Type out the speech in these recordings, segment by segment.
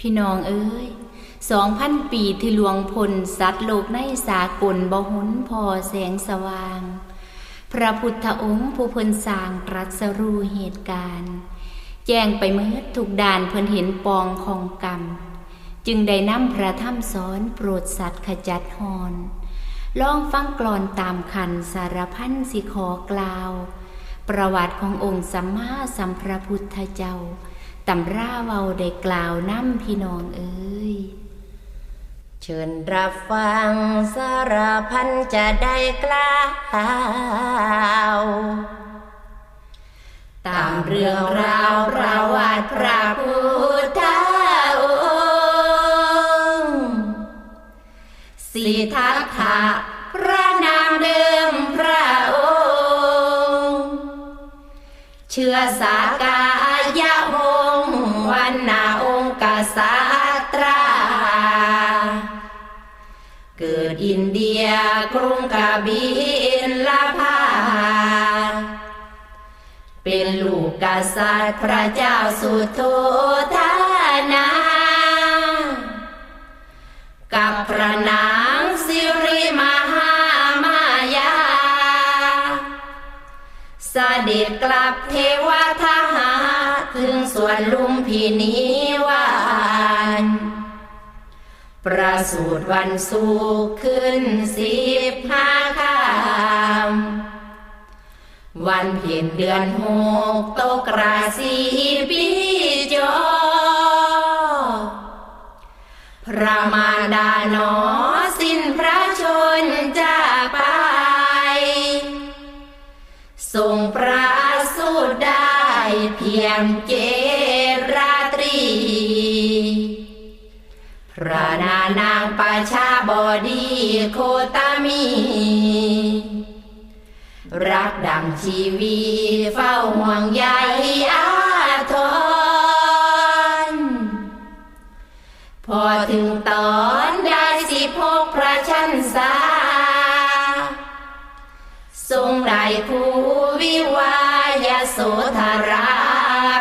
พี่น้องเอ้ยสองพันปีที่หลวงพลสัตว์โลกในสากลบ่หุนพอแสงสว่าง พระพุทธองค์ผู้เพิ่นสร้างตรัสรู้เหตุการณ์ แจ้งไปเมื่อทุกด่านเพิ่นเห็นปองของกรรม จึงได้นำพระธรรมสอนโปรดสัตว์ขจัดหอนลองฟังกลอนตามคันสารพันสิขอกล่าว ประวัติขององค์สัมมาสัมพระพุทธเจ้า ตำราเว้าได้กล่าวน้ำพี่น้องเอ้ย เชิญรับฟังสารพันจะได้กล่าวตามเรื่องราวประวัติพระพุทธองค์สิทัตถะพระนามเดิมพระองค์ เชื้อสากายะวงศ์ วันนาองค์กษัตรา เกิดอินเดียกรุงกาบินลาภา เป็นลูกกษัตริย์พระเจ้าสุโธธานา กับพระนางสิริมหามายา เสด็จกลับเทวทหาร ถึงสวนลุมพินีวานประสูติวันสุกร์ขึ้นสิบห้าค่ำวันเพ็ญเดือนหกตกราศีปีจอพระมารดาหนอสิ้นพระชนจากไป ทรงประสูติได้ เพียงเจราตรี พระนานางประชาบดีโคตามี รักดังชีวีเฝ้าห่วงใยอาทรพอถึงตอนได้สิพกพระชันษาทรงได้คู่วิวา สธรา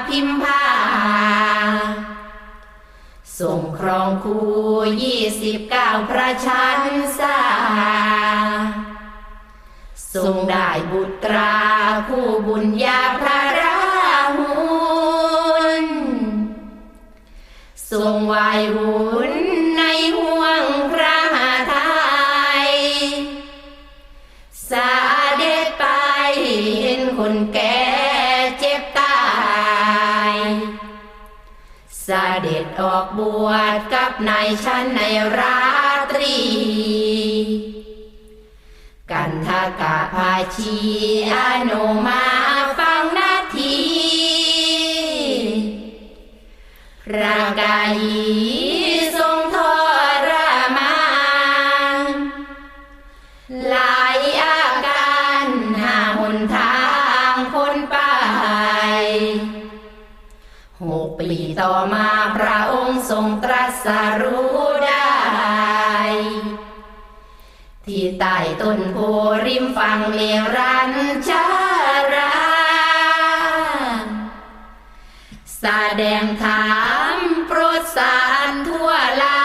พิมพาทรงครองคู่ยี่สิบเก้าพระชันษาทรงได้บุตราคู่บุญญาพระราหุนทรงวายวุ่นในห่วงพระหาไทยสาเด็จไปเห็นคน ออกบวชกับนายชั้นในราตรี กันทากาภาชีอโนมาฟังนาทีพระกายทรงทรมาลา รู้ได้ ที่ใต้ต้นโพริมฝั่งเมรัญชารา แสดงธรรมโปรดสารทั่วลา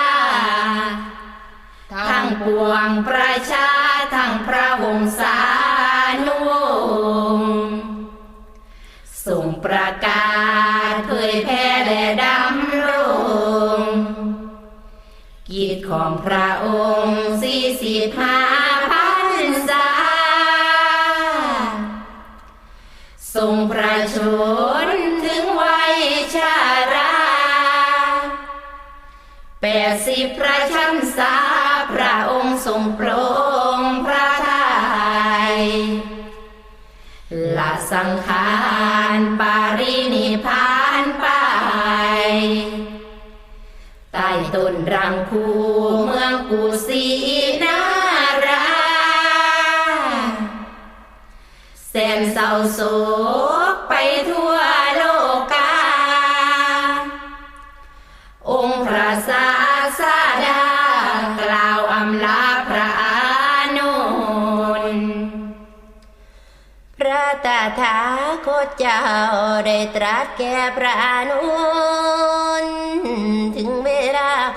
ทั้งปวงประชา ทั้งพระวงศานุ พระองค์สี่สิบห้าพันษาทรงประชนถึงวัยชาราแปดสิบพระชันษาพระองค์ทรงโปรงพระทัยละสังข ต้นรังคูเมืองกุสีนาราแสนเศร้าโศกไปทั่วโลกา องค์พระศาสดากล่าวอำลาพระอานนท์พระตถาคตเจ้าได้ตรัสแก่พระอนุน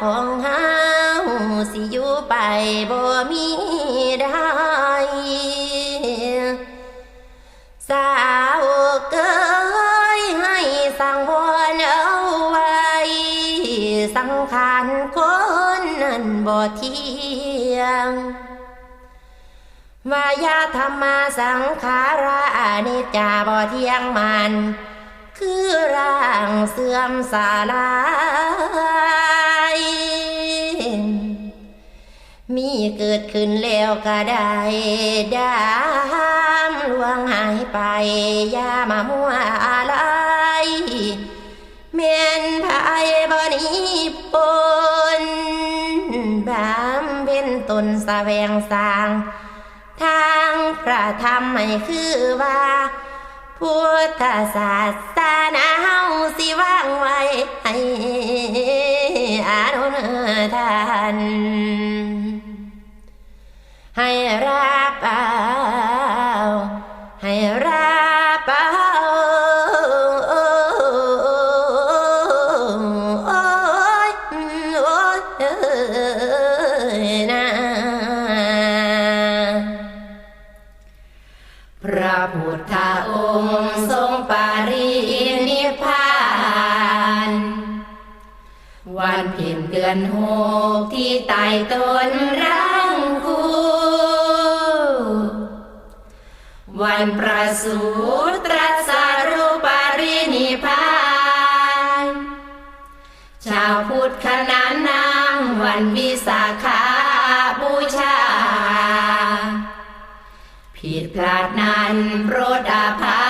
ของเฮาสิอยู่ไปบ่มีได้สาวเกยให้สั่งวรเอาไว้สังขารคนนั้นบ่เที่ยงวายาธรรมาสังขารานิจจาบ่เที่ยงมัน คือร่างเสื่อมสาลาย มีเกิดขึ้นแล้วก็ได้ดามลวงหายไปยามามัวอะไรเมียนภายบนีปนบามเป็นตนสแสวงสร้าง ทางพระธรรมไม่คือว่าพุทธศาสนาเฮาสิว่างไว้ให้อานุทาน วันเพ็ญเดือนหกที่ใต้ต้นรังคูวันประสูติตรัสรูปรินิพพาน ชาวพุทธขนานนามวันวิสาขาบูชา ผิดพลาดนั้นโปรดอภัย